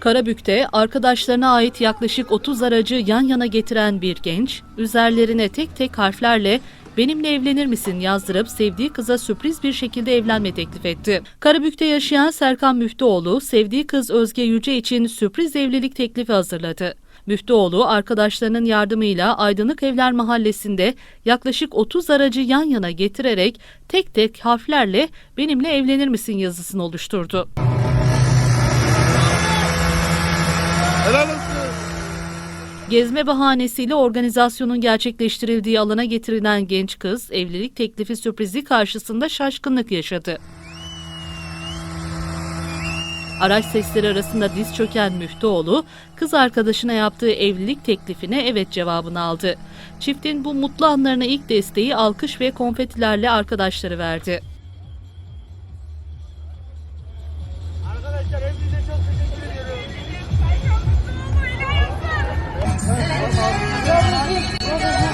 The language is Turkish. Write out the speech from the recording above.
Karabük'te arkadaşlarına ait yaklaşık 30 aracı yan yana getiren bir genç, üzerlerine tek tek harflerle benimle evlenir misin yazdırıp sevdiği kıza sürpriz bir şekilde evlenme teklif etti. Karabük'te yaşayan Serkan Müftüoğlu, sevdiği kız Özge Yüce için sürpriz evlilik teklifi hazırladı. Müftüoğlu arkadaşlarının yardımıyla Aydınlık Evler Mahallesi'nde yaklaşık 30 aracı yan yana getirerek tek tek harflerle benimle evlenir misin yazısını oluşturdu. Helal olsun. Gezme bahanesiyle organizasyonun gerçekleştirildiği alana getirilen genç kız evlilik teklifi sürprizi karşısında şaşkınlık yaşadı. Araç sesleri arasında diz çöken Müftüoğlu, kız arkadaşına yaptığı evlilik teklifine evet cevabını aldı. Çiftin bu mutlu anlarına ilk desteği alkış ve konfetilerle arkadaşları verdi. Arkadaşlar hepinize çok teşekkür 我。